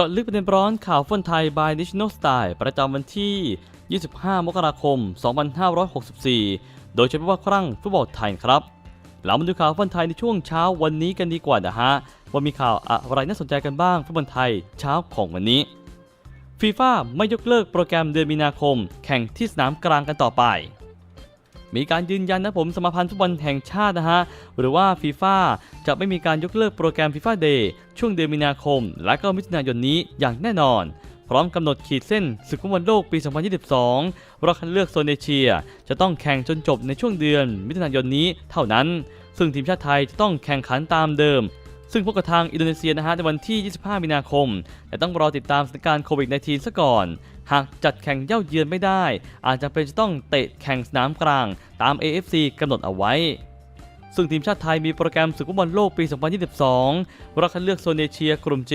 จาะลึกประเด็นร้อนข่าวฟุตบอลไทย by National Style ประจำวันที่ 25 มกราคม 2564 โดยเฉพาะครั้งฟุตบอลไทยครับ เรามาดูข่าวฟุตบอลไทยในช่วงเช้าวันนี้กันดีกว่านะฮะ ว่ามีข่าวอะไรน่าสนใจกันบ้างฟุตบอลไทยเช้าของวันนี้ฟีฟ่าไม่ยกเลิกโปรแกรมเดือนมีนาคม แข่งที่สนามกลางกันต่อไป มีการยืนยันนะผมสมาพันธ์ฟุตบอลแห่งชาตินะฮะ หรือว่าฟีฟ่าจะไม่มีการยกเลิกโปรแกรมฟีฟ่าเดย์ช่วงเดือนมีนาคม และก็มิถุนายนนี้อย่างแน่นอน พร้อมกำหนดขีดเส้นศึกฟุตบอลโลกปี 2022 รอบคัดเลือกโซนเอเชีย จะต้องแข่งจนจบในช่วงเดือนมิถุนายนนี้เท่านั้น ซึ่งทีมชาติไทยจะต้องแข่งขันตามเดิม ซึ่งพวกกับทางอินโดนีเซียนะฮะในวันที่ 25 มีนาคม แต่ต้องรอติดตามสถานการณ์โควิด -19 ซะก่อน หากจัดแข่งเย่าเยือนไม่ได้ อาจจะเป็นจะต้องเตะแข่งสนามกลาง ตาม AFC กำหนดเอาไว้ ซึ่งทีมชาติไทยมีโปรแกรมศึกฟุตบอลโลกปี 2022รอบคัดเลือกโซนเอเชียกลุ่ม G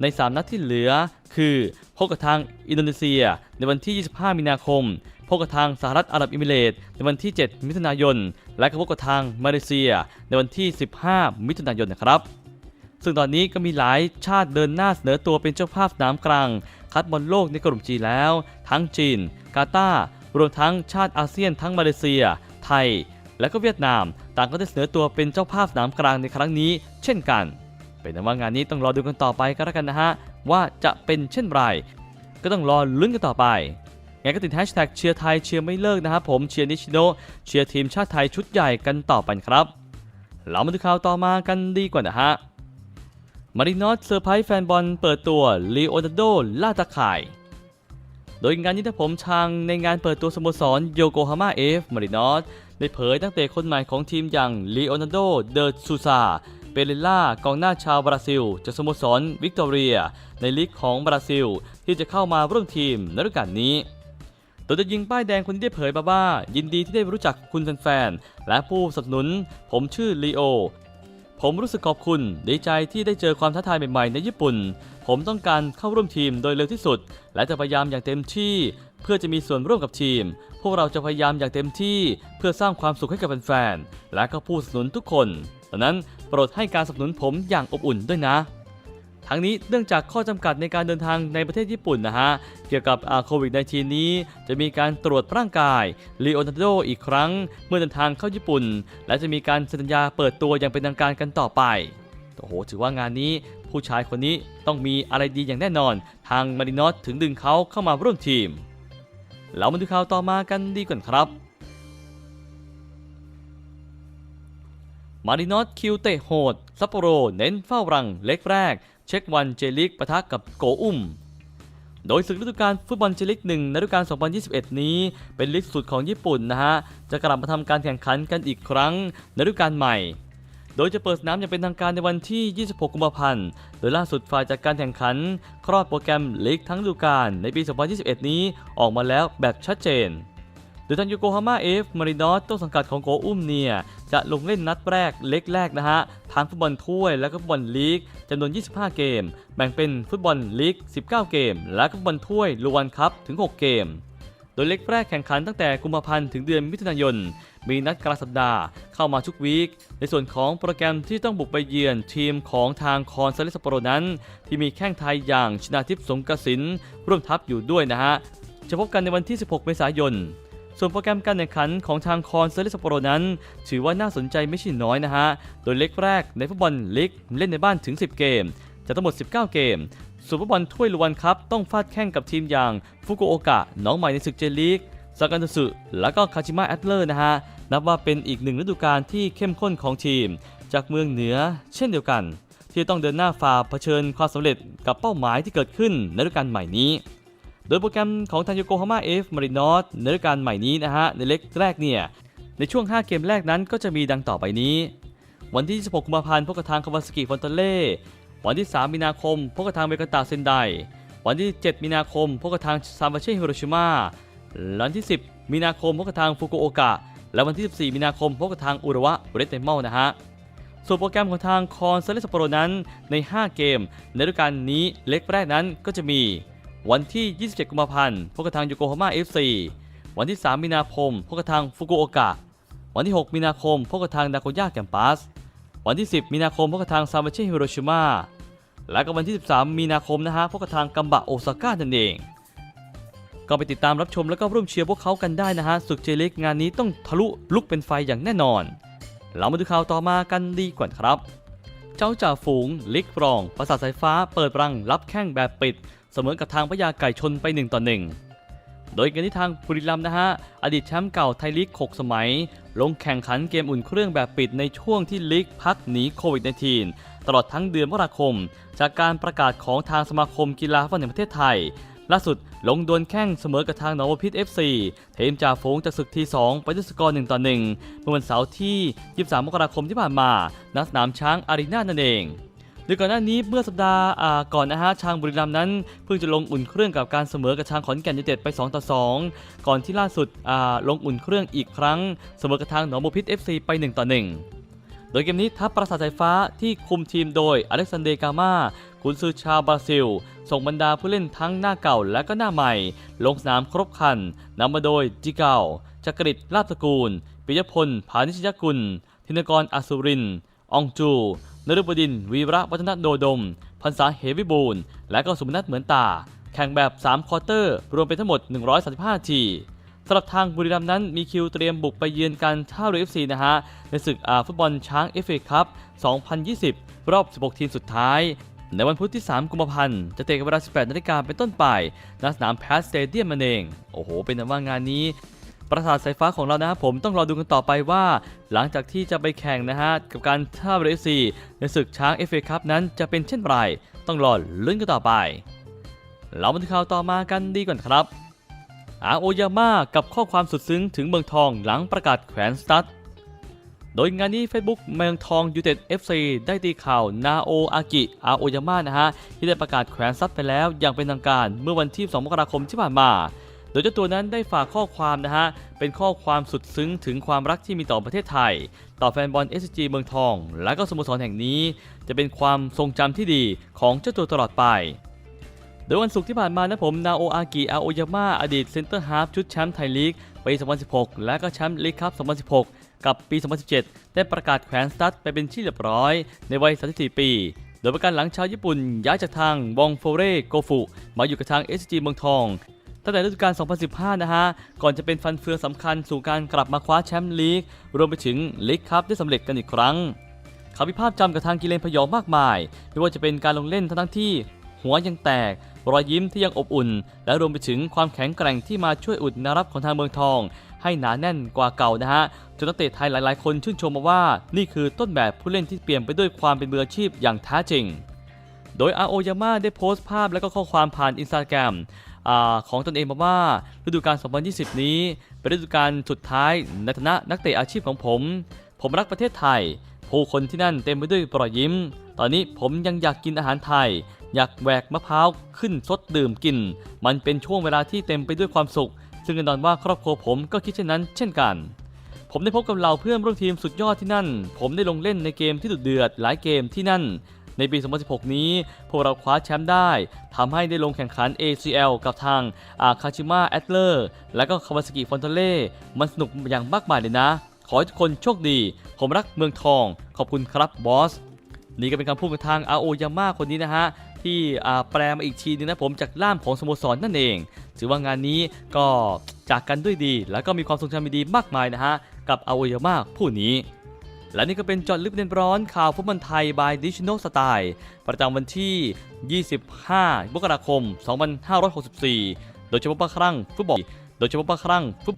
ใน 3 นัดที่เหลือ คือพบกับทางอินโดนีเซีย ในวันที่ 25 มีนาคมพบกับทางสหรัฐอาหรับเอมิเรตส์ในวันที่ 7 มิถุนายน และก็พบกับทางมาเลเซีย ในวันที่ 15 มิถุนายนนะครับ ซึ่งตอนนี้ก็มีหลายชาติเดินหน้าเสนอตัวเป็นเจ้าภาพสนามกลาง คัดบอลโลกในกลุ่มจีแล้ว ทั้งจีน กาตาร์รวมทั้งชาติอาเซียนทั้งมาเลเซีย ไทย และก็เวียดนาม ต่างก็ได้เสนอตัวเป็นเจ้าภาพสนามกลางในครั้งนี้ เช่นกัน เป็นนั้นว่างานนี้ต้องรอดูกันต่อไปก็แล้วกันนะฮะว่าจะเป็นเช่นไรก็ต้องรอลุ้นกันต่อไปไงก็ติดแฮชแท็กเชียร์ไทยเชียร์ไม่เลิกนะครับผมเชียร์นิชิโนเชียร์ทีมชาติไทยชุดใหญ่กันต่อไปครับ เรามาดูข่าวต่อมากันดีกว่านะฮะ มารินอสเซอร์ไพรส์แฟนบอลเปิดตัวลีโอนาร์โดล่าตาข่าย โดยงานนี้ถ้าผมชางในงานเปิดตัวสโมสรโยโกฮาม่าเอฟมารินอสได้เผยตั้งแต่คนใหม่ของทีมอย่างลีโอนาร์โดเดอซูซาเปเรล่ากองหน้าชาวบราซิล จากสโมสรวิกตอเรีย ในลีกของบราซิล ที่จะเข้ามาร่วมทีมในฤดูกาลนี้โดยจะยิงป้ายแดงคนนี้ได้เผยมาว่า ยินดีที่ได้รู้จักคุณแฟนๆและผู้สนับสนุน ผมชื่อลีโอ ผมรู้สึกขอบคุณดีใจที่ได้เจอความท้าทายใหม่ๆในญี่ปุ่น ผมต้องการเข้าร่วมทีมโดยเร็วที่สุด และจะพยายามอย่างเต็มที่ เพื่อจะมีส่วนร่วมกับทีม พวกเราจะพยายามอย่างเต็มที่ เพื่อสร้างความสุขให้กับแฟนๆและก็ผู้สนับสนุนทุกคนดังนั้นโปรดให้การสนับสนุนผมอย่างอบอุ่นด้วยนะ ทั้งนี้เนื่องจากข้อจำกัดในการเดินทางในประเทศญี่ปุ่นนะฮะ เกี่ยวกับโควิด -19 นี้ จะมีการตรวจร่างกายลีโอนาร์โดอีกครั้ง เมื่อเดินทางเข้าญี่ปุ่น และจะมีการสัญญาเปิดตัวอย่างเป็นทางการกันต่อไปโอ้โหถือว่างานนี้ผู้ชายคนนี้ต้องมีอะไรดีอย่างแน่นอน ทางมารินอสถึงดึงเขาเข้ามาร่วมทีม เรามาดูข่าวต่อมากันดีก่อนครับมารินอสคิวเตะโหดซัปโปโรเน้นเฝ้ารังเล็กแรก ช็ควันเจลิกปะทะกับโกอุ้ม โดยศึกฤดูกาลฟุตบอลเจลิก1ในฤดูกาล 2021 นี้ เป็นลีกสุดของญี่ปุ่นนะฮะ จะกลับมาทำการแข่งขันกันอีกครั้งในฤดูกาลใหม่ โดยจะเปิดสนามอย่างเป็นทางการในวันที่ 26 กุมภาพันธ์ โดยล่าสุดฝ่ายจัดการแข่งขัน ครอบโปรแกรมลีกทั้งฤดูกาลในปี 2021 นี้ออกมาแล้วแบบชัดเจน โดยทางโยโกฮาม่าเอฟมารินอสต้นสังกัดของโกอุ้มเนี่ย จะลงเล่นนัดแรกเล็กแรกนะฮะทางฟุตบอลถ้วยและก็ฟุตบอลลีกจำนวน 25 เกม แบ่งเป็นฟุตบอลลีก 19 เกม และก็ฟุตบอลถ้วยลูวันคัพถึง 6 เกม โดยเล็กแรกแข่งขันตั้งแต่กุมภาพันธ์ถึงเดือนมิถุนายน มีนัดกลางสัปดาห์เข้ามาทุกวีค ในส่วนของโปรแกรมที่ต้องบุกไปเยือนทีมของทางคอนซาเลสโปโรนั้น ที่มีแข้งไทยอย่างชนาทิพย์สงกสินร่วมทัพอยู่ด้วยนะฮะจะพบกันในวันที่ 16 เมษายน ส่วนโปรแกรมการแข่งขันของทางคอนเซอร์ลิสโปโรนั้น ถือว่าน่าสนใจไม่ใช่น้อยนะฮะ โดยเล็กแรกในฟุตบอลลีกเล่นในบ้านถึง 10 เกม จะทั้งหมด 19 เกมส่วนฟุตบอลถ้วยลวันคัพต้องฟาดแข่งกับทีมอย่างฟุกุโอกะน้องใหม่ในศึกเจลีกซากานุสึและก็คาจิมะแอตเลอร์นะฮะ นับว่าเป็นอีกหนึ่งฤดูกาลที่เข้มข้นของทีม จากเมืองเหนือเช่นเดียวกัน ที่ต้องเดินหน้าฝ่าเผชิญความสำเร็จกับเป้าหมายที่เกิดขึ้นในฤดูกาลใหม่นี้ โดยโปรแกรมของทางโยโกฮาม่าเอฟมารินอสในฤดูกาลใหม่นี้นะฮะ ในเล็กแรกเนี่ย ในช่วง 5 เกมแรกนั้นก็จะมีดังต่อไปนี้ วันที่ 26 กุมภาพันธ์พบกับทางคาวาสกิฟอนเตเล่วันที่ 3 มีนาคมพบกับทางเมกาตาเซนไดวันที่ 7 มีนาคมพบกับทางซามบาเช่ฮิโรชิมาวันที่ 10 มีนาคมพบกับทางฟุกุโอกะและวันที่ 14 มีนาคมพบกับทางอุระวะเรตเตมอลนะฮะส่วนโปรแกรมของทางคอนเซเลสโปโรนั้นใน 5 เกม ในฤดูกาลนี้เล็กแรกนั้นก็จะมี วันที่ 27 กุมภาพันธ์ พบกับทางโยโกฮาม่า FC วันที่ 3 มีนาคม พบกับทางฟุกุโอกะ วันที่ 6 มีนาคม พบกับทางนาโกย่าแกมปัส วันที่ 10 มีนาคม พบกับทางซามาเชฮิโรชิมา และก็วันที่ 13 มีนาคมนะฮะ พบกับทางกัมบะโอซาก้านั่นเอง ก็ไปติดตามรับชมแล้วก็ร่วมเชียร์พวกเขากันได้นะฮะศึกเจลิกงานนี้ต้องทะลุลุกเป็นไฟอย่างแน่นอน เรามาดูข่าวต่อมากันดีกว่าครับ จ้าจ่าฝูง ลิกรอง ประสาทสายฟ้าเปิดรังรับแข้งแบบปิด เสมอกับทางพญาไก่ชนไป1ต่อ1โดยกันที่ทางบุรีรัมย์นะฮะ อดีตแชมป์เก่าไทยลีก 6 สมัย ลงแข่งขันเกมอุ่นเครื่องแบบปิดในช่วงที่ลีกพักหนีโควิด -19 ตลอดทั้งเดือนมกราคม จากการประกาศของทางสมาคมกีฬาฟุตบอลแห่งประเทศไทย ล่าสุดลงดวลแข่งเสมอกับทางหนองบัวพิษ FC ทีมจ่าฝูงจากศึกที2ไปด้วยสกอร์1ต่อ1เมื่อวันเสาร์ที่ 23 มกราคมที่ผ่านมาณสนามช้างอารีนานั่นเองโดยก่อนหน้านี้เมื่อสัปดาห์าก่อนนะฮะทางบุรีรัมย์นั้น เพิ่งจะลงอุ่นเครื่องกับการเสมอกับทางขอนแก่นยูเต็ดไป 2 ต่อ 2 ก่อนที่ล่าสุดลงอุ่นเครื่องอีกครั้ง เสมอกับทางหนองบัวพิษ FC ไป 1 ต่อ 1 โดยเกมนี้ทัพปราสาทสายฟ้าที่คุมทีมโดยอเล็กซานเดร์กามากุนซือชาวบราซิล ส่งบรรดาผู้เล่นทั้งหน้าเก่าและก็หน้าใหม่ ลงสนามครบคันนำมาโดยจิเก่าจักริดลาบตระกูล ปิยพลผานิชยกุล ธินกรอสุรินอองจูนฤบดิน วีระวัฒนโดดม พันษาเหวิบูลและก็สุมนัทเหมือนตา แข่งแบบ 3 ควอเตอร์ รวมเป็นทั้งหมด 135 ที สำหรับทางบุรีรัมย์นั้นมีคิวเตรียมบุกไปเยือนการท่าเรือ FC นะฮะ ในศึกอาฟุตบอลช้าง FA คัพ 2020 รอบ 16 ทีมสุดท้าย ในวันพุธที่ 3 กุมภาพันธ์ จะเตะกันเวลา 18 นาฬิกาเป็นต้นไปณสนามแพสสเตเดียมมันเอง โอ้โห เป็นว่างานนี้ประสาทสายฟ้าของเรานะครับผมต้องรอดูกันต่อไปว่า หลังจากที่จะไปแข่งนะฮะ กับการท่าเรือ FC ในศึกช้าง FA คัพนั้นจะเป็นเช่นไรต้องรอลุ้นกันต่อไป เรามาดูข่าวต่อมากันดีก่อนครับ อาโอยาม่ากับข้อความสุดซึ้งถึงเมืองทองหลังประกาศแขวนสตั๊ดโดยงานนี้ Facebook เมืองทองยูเต็ด FC ได้ตีข่าวนาโออากิอาโอยาม่านะฮะ ที่ได้ประกาศแขวนสตั๊ดไปแล้วอย่างเป็นทางการเมื่อวันที่ 2 มกราคมที่ผ่านมา โดยเจ้าตัวนั้นได้ฝากข้อความนะฮะ เป็นข้อความสุดซึ้งถึงความรักที่มีต่อประเทศไทย ต่อแฟนบอล SG เมืองทอง และก็สโมสรแห่งนี้ จะเป็นความทรงจำที่ดีของเจ้าตัวตลอดไป ดยวันศุกร์ที่ผ่านมานะผมนาโออากิอาโอยาม่าอดีตเซนเตอร์ฮาฟชุดแชมป์ไทยลีกปี 2016 และก็แชมป์ลีกคัพ 2016 กับปี 2017 ได้ประกาศแขวนสตั๊ดไปเป็นที่เรียบร้อย ในวัย 34 ปี โดยประการหลังชาวญี่ปุ่นย้ายจากทางวองโฟเร่โกฟุมาอยู่กับทาง SG เมืองทองตั้งแต่ฤดูกาล 2015 นะฮะ ก่อนจะเป็นฟันเฟืองสำคัญสู่การกลับมาคว้าแชมป์ลีก รวมไปถึงลีกคัพได้สำเร็จกันอีกครั้งเขาพิพาทจำกับทางกิเลนพยองมากมาย ไม่ว่าจะเป็นการลงเล่นทั้งที่ หัวยังแตก รอยยิ้มที่ยังอบอุ่น และรวมไปถึงความแข็งแกร่งที่มาช่วยอุดนวรับของทางเมืองทอง ให้หนาแน่นกว่าเก่านะฮะจนนักเตะไทยหลาย ๆ คนชื่นชมมาว่า นี่คือต้นแบบผู้เล่นที่เปลี่ยนไปด้วยความเป็นมืออาชีพอย่างแท้จริง โดยอาโอยาม่าได้โพสต์ภาพและก็ข้อความผ่านอินสตาแกรมของตนเองมาว่าฤดูกาล 2020 นี้ เป็นฤดูกาลสุดท้ายในฐานะนักเตะอาชีพของผม ผมรักประเทศไทย ผู้คนที่นั่นเต็มไปด้วยรอยยิ้ม ตอนนี้ผมยังอยากกินอาหารไทย อยากแหวกมะพร้าวขึ้นสดดื่มกิน มันเป็นช่วงเวลาที่เต็มไปด้วยความสุข ซึ่งแน่นอนว่าครอบครัวผมก็คิดเช่นนั้น เช่นกัน ผมได้พบกับเหล่าเพื่อนร่วมทีมสุดยอดที่นั่น ผมได้ลงเล่นในเกมที่ดุเดือดหลายเกมที่นั่น ในปี 2016 นี้พวกเราคว้าแชมป์ได้ ทำให้ได้ลงแข่งขัน ACL กับทางอาคาชิมะแอตเลอร์ และก็คาวาสกิฟอนเทเล่ มันสนุกอย่างมากมายเลยนะ ขอให้ทุกคนโชคดี ผมรักเมืองทอง ขอบคุณครับบอสนี่ก็เป็นคำพูดของทางอาโอยาม่าคนนี้นะฮะ ที่แปลมาอีกทีนึงนะผมจากล่ามของสโมสรนั่นเอง ถือว่างานนี้ก็จากกันด้วยดี แล้วก็มีความทรงจำดีๆมากมายนะฮะ กับอาโอยาม่าผู้นี้และนี่ก็เป็นจอดลึกเด็นร้อนข่าวฟุตบอลไทย by d i g i t a l Style ประจำวันที่ 25มกราคม 2564 โดยเฉพาะครั้งฟุตบอล โดยเฉพาะครั้งฟุต